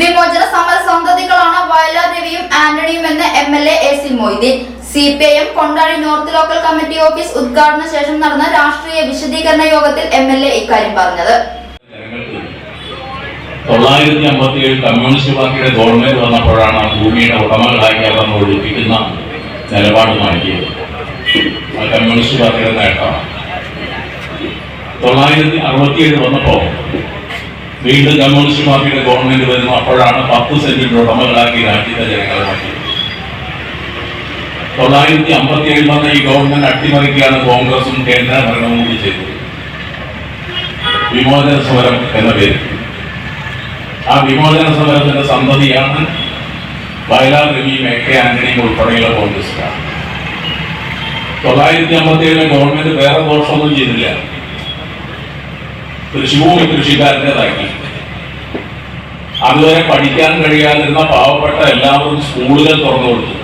വിമോചന സമര സന്തതികളാണ് വയലാർ രവിയും ആന്റണിയും എന്ന് M L A C Moideen. C P I M Kondazhi north local committee office ഉദ്ഘാടന ശേഷം നടന്ന രാഷ്ട്രീയ വിശദീകരണ യോഗത്തിൽ എം എൽ എ ഇക്കാര്യം പറഞ്ഞത്. തൊള്ളായിരത്തി അമ്പത്തി ഏഴ് കമ്മ്യൂണിസ്റ്റ് പാർട്ടിയുടെ ഗവൺമെന്റ് വന്നപ്പോഴാണ് ഭൂമിയുടെ ഉടമകളാക്കി അവർ ഒഴിപ്പിക്കുന്ന നിലപാട് മാറ്റിയത്. ആ കമ്മ്യൂണിസ്റ്റ് പാർട്ടിയുടെ നേട്ടമാണ് തൊള്ളായിരത്തി അറുപത്തിയേഴ് വന്നപ്പോൾ വീണ്ടും കമ്മ്യൂണിസ്റ്റ് പാർട്ടിയുടെ ഗവൺമെന്റ് വരുന്നു. അപ്പോഴാണ് പത്ത് സെന്റിന്റെ ഉടമകളാക്കി രാജ്യത്തെ ജനങ്ങളെ മാറ്റിയത്. തൊള്ളായിരത്തി അമ്പത്തി ഏഴിൽ വന്ന ഈ ഗവൺമെന്റ് അട്ടിമറിക്കുകയാണ് കോൺഗ്രസും കേന്ദ്ര ഭരണവും കൂടി ചെയ്തത്. വിമോചന സമരം എന്ന പേര് ആ വിമോചന സമരത്തിന്റെ സന്തതിയാണ് വയലാർ രവിയും എ കെ ആന്റണിയും ഉൾപ്പെടെയുള്ള കോൺഗ്രസ്സുകാർ. തൊള്ളായിരത്തി അമ്പത്തി ഏഴിലെ ഗവൺമെന്റ് വേറെ ദോഷമൊന്നും ചെയ്തില്ല. തൃശ്ശൂർ കൃഷിക്കാരന്റെതാക്കി. അതുവരെ പഠിക്കാൻ കഴിയാതിരുന്ന പാവപ്പെട്ട എല്ലാവരും സ്കൂളുകൾ തുറന്നു കൊടുത്തു.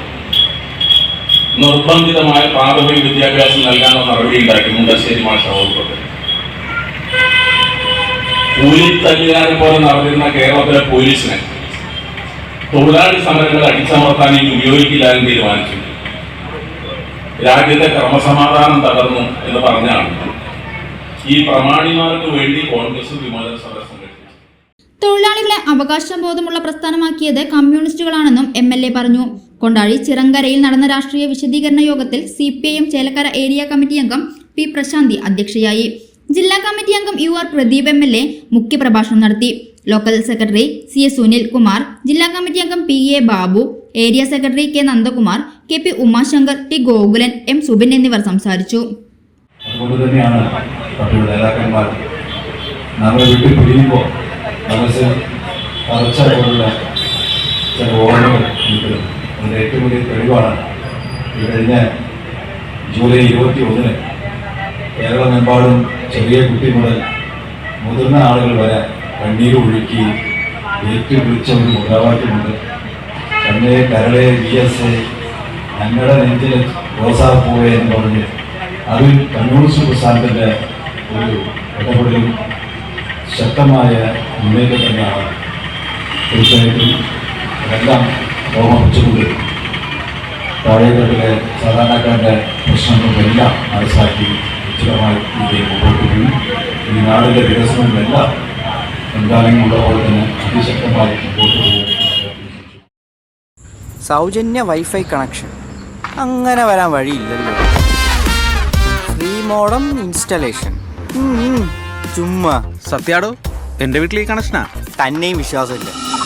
നിർബന്ധിതമായ പ്രാഥമിക വിദ്യാഭ്യാസം നൽകാനുള്ള നടപടി ഉണ്ടാക്കി മുണ്ടശ്ശേരി മാഷ വകുപ്പൊക്കെ കൂലിത്തല്ലുകാരെ പോലെ നടന്നിരുന്ന കേരളത്തിലെ പോലീസിനെ തൊഴിലാളി സമരങ്ങൾ അടിച്ചമർത്താൻ ഇനി ഉപയോഗിക്കില്ല എന്ന് തീരുമാനിച്ചു. രാജ്യത്തെ ക്രമസമാധാനം തകർന്നു എന്ന് പറഞ്ഞാണ്. ഈ പ്രമാണിമാർക്ക് വേണ്ടി കോൺഗ്രസ് വിമോചന സമരം സംഘടിപ്പിച്ചത് തൊഴിലാളികളെ അവകാശബോധമുള്ള പ്രസ്ഥാനമാക്കിയത് കമ്മ്യൂണിസ്റ്റുകളാണെന്നും എം എൽ എ പറഞ്ഞു. കൊണ്ടാഴി ചിറങ്കരയിൽ നടന്ന രാഷ്ട്രീയ വിശദീകരണ യോഗത്തിൽ C P I M Chelakkara area committee അംഗം പി പ്രശാന്തി അധ്യക്ഷയായി. ജില്ലാ കമ്മിറ്റി അംഗം U R Pradeep M L A മുഖ്യപ്രഭാഷണം നടത്തി. Local secretary C S Sunil Kumar ജില്ലാ കമ്മിറ്റി അംഗം P A Babu area secretary K Nandakumar K P Umashankar T Gokulan M Subin എന്നിവർ സംസാരിച്ചു. അതുകൊണ്ട് തന്നെയാണ് പാർട്ടിയുടെ നേതാക്കന്മാർ നമ്മെ വിട്ടു പിരിയുമ്പോൾ മനസ്സിൽ തറച്ച പോലുള്ള ചില ഓർമ്മകൾ എനിക്ക് അതിന്റെ ഏറ്റവും വലിയ തെളിവാണ് ഈ കഴിഞ്ഞ ജൂലൈ ഇരുപത്തി ഒന്നിന് കേരളമെമ്പാടും ചെറിയ കുട്ടി മുതൽ മുതിർന്ന ആളുകൾ വരെ കണ്ണീര് ഒഴുക്കി ഏറ്റുപിടിച്ച ഒരു മുദ്രാവാക്യമുണ്ട് കണ്ണേ കരളെ വി എസ് എ ഞങ്ങളുടെ നെഞ്ചിൽ റോസാപ്പൂവെ എന്ന് പറഞ്ഞ് അതിൽ കമ്മ്യൂണിസ്റ്റ് പ്രസ്ഥാനത്തിന്റെ ഒരു ഇടപെടലും ശക്തമായ മുന്നേറ്റം തന്നെയാണ് തീർച്ചയായിട്ടും എല്ലാം ഓർമ്മിച്ചുകൊണ്ട് താഴേത്തട്ടിലെ സാധാരണക്കാരുടെ പ്രശ്നങ്ങളുമെല്ലാം മനസ്സിലാക്കി നിശ്ചിതമായി ഇതിലേക്ക് മുമ്പോട്ട് പോയി ഈ നാടിന്റെ വികസനങ്ങളെല്ലാം എന്തായാലും പോലെ തന്നെ അതിശക്തമായി മുമ്പോട്ട് പോകും സൗജന്യ വൈഫൈ കണക്ഷൻ. അങ്ങനെ വരാൻ വഴിയില്ലല്ലോ. Free modem installation. ചുമ്മാ. സത്യാടോ എന്റെ വീട്ടിൽ ഈ കണക്ഷനാ? തന്നെയും വിശ്വാസമില്ല.